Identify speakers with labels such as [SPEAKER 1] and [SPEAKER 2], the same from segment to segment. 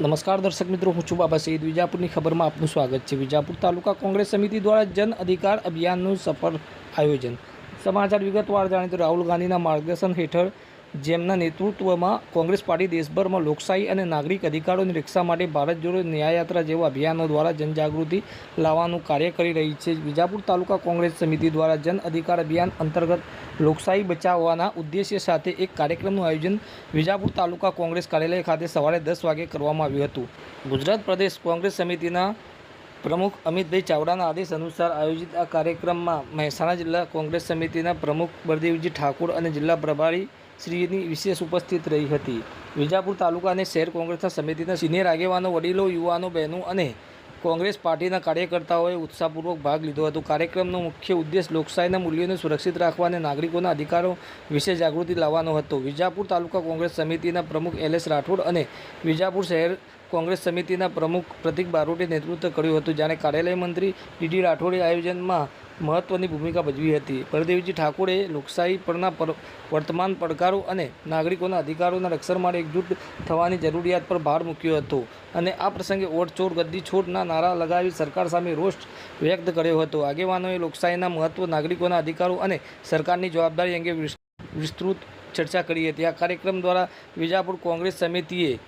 [SPEAKER 1] નમસ્કાર દર્શક મિત્રો, હું છું બાબા સઈદ. વિજાપુરની ખબરમાં આપનું સ્વાગત છે. વિજાપુર તાલુકા કોંગ્રેસ સમિતિ દ્વારા જન અધિકાર અભિયાનનું સફળ આયોજન. સમાચાર વિગતવાર જાણીએ રાહુલ ગાંધીના માર્ગદર્શન હેઠળ જેમના નેતૃત્વમાં કોંગ્રેસ પાર્ટી દેશભરમાં લોકશાહી અને નાગરિક અધિકારોની રક્ષા માટે ભારત જોડો ન્યાયયાત્રા જેવા અભિયાનો દ્વારા જનજાગૃતિ લાવવાનું કાર્ય કરી રહી છે. વિજાપુર તાલુકા કોંગ્રેસ સમિતિ દ્વારા જન અધિકાર અભિયાન અંતર્ગત લોકશાહી બચાવવાના ઉદ્દેશ્ય સાથે એક કાર્યક્રમનું આયોજન વિજાપુર તાલુકા કોંગ્રેસ કાર્યાલય ખાતે સવારે દસ વાગે કરવામાં આવ્યું હતું. ગુજરાત પ્રદેશ કોંગ્રેસ સમિતિના પ્રમુખ અમિતભાઈ ચાવડાના આદેશ અનુસાર આયોજિત આ કાર્યક્રમમાં મહેસાણા જિલ્લા કોંગ્રેસ સમિતિના પ્રમુખ બળદેવજી ઠાકોર અને જિલ્લા પ્રભારી શ્રીની વિશેષ ઉપસ્થિત રહી હતી. વિજાપુર તાલુકા અને શહેર કોંગ્રેસના સમિતિના સિનિયર આગેવાનો, વડીલો, યુવાનો, બહેનો અને કોંગ્રેસ પાર્ટીના કાર્યકર્તાઓએ ઉત્સાહપૂર્વક ભાગ લીધો હતો. કાર્યક્રમનો મુખ્ય ઉદ્દેશ લોકશાહીના મૂલ્યોને સુરક્ષિત રાખવા અને નાગરિકોના અધિકારો વિશે જાગૃતિ લાવવાનો હતો. વિજાપુર તાલુકા કોંગ્રેસ સમિતિના પ્રમુખ એલ એસ રાઠોડ અને વિજાપુર શહેર કોંગ્રેસ સમિતિના પ્રમુખ પ્રતિક બારોટે નેતૃત્વ કર્યું હતું. જ્યારે કાર્યાલય મંત્રી ડીડી રાઠોડે આયોજનમાં મહત્ત્વની ભૂમિકા ભજવી હતી. બળદેવજી ઠાકોરે લોકશાહી પરના પર, વર્તમાન પડકારો અને નાગરિકોના અધિકારોના રક્ષણ માટે એકજૂટ થવાની જરૂરિયાત પર ભાર મૂક્યો હતો અને આ પ્રસંગે ઓટચોર ગદ્દી છોડના નારા લગાવી સરકાર સામે રોષ વ્યક્ત કર્યો હતો. આગેવાનોએ લોકશાહીના મહત્ત્વ નાગરિકોના અધિકારો અને સરકારની જવાબદારી અંગે વિસ- વિસ્તૃત ચર્ચા કરી હતી. આ કાર્યક્રમ દ્વારા વિજાપુર કોંગ્રેસ સમિતિએ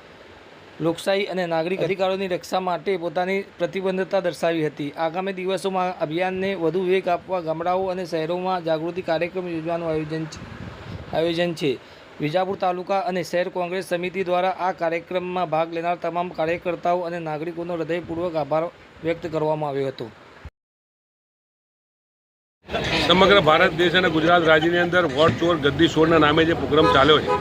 [SPEAKER 1] લોકશાહી અને નાગરિક અધિકારોની રક્ષા માટે પોતાની પ્રતિબદ્ધતા દર્શાવી હતી. આગામી દિવસોમાં અભિયાનને વધુ વેગ આપવા ગામડાઓ અને શહેરોમાં જાગૃતિ કાર્યક્રમ યોજવાનું આયોજન આયોજન છે. વિજાપુર તાલુકા અને શહેર કોંગ્રેસ સમિતિ દ્વારા આ કાર્યક્રમમાં ભાગ લેનાર તમામ કાર્યકર્તાઓ અને નાગરિકોનો હૃદયપૂર્વક આભાર વ્યક્ત કરવામાં આવ્યો હતો.
[SPEAKER 2] સમગ્ર ભારત દેશ અને ગુજરાત રાજ્યની અંદર વોટ ચોર ગદ્દી ચોરના નામે જે પ્રોગ્રામ ચાલ્યો છે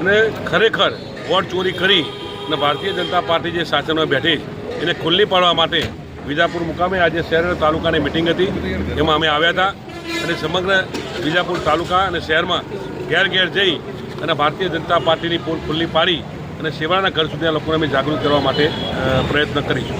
[SPEAKER 2] અને ખરેખર વોટ ચોરી કરી અને ભારતીય જનતા પાર્ટી જે શાસનમાં બેઠી એને ખુલ્લી પાડવા માટે વિજાપુર મુકામે આજે શહેર તાલુકાની મિટિંગ હતી. એમાં અમે આવ્યા હતા અને સમગ્ર વિજાપુર તાલુકા અને શહેરમાં ઘેર ઘેર જઈ અને ભારતીય જનતા પાર્ટીની પોલ ખુલ્લી પાડી અને સેવાના ઘર સુધી લોકોને અમે જાગૃત કરવા માટે પ્રયત્ન કરીશું.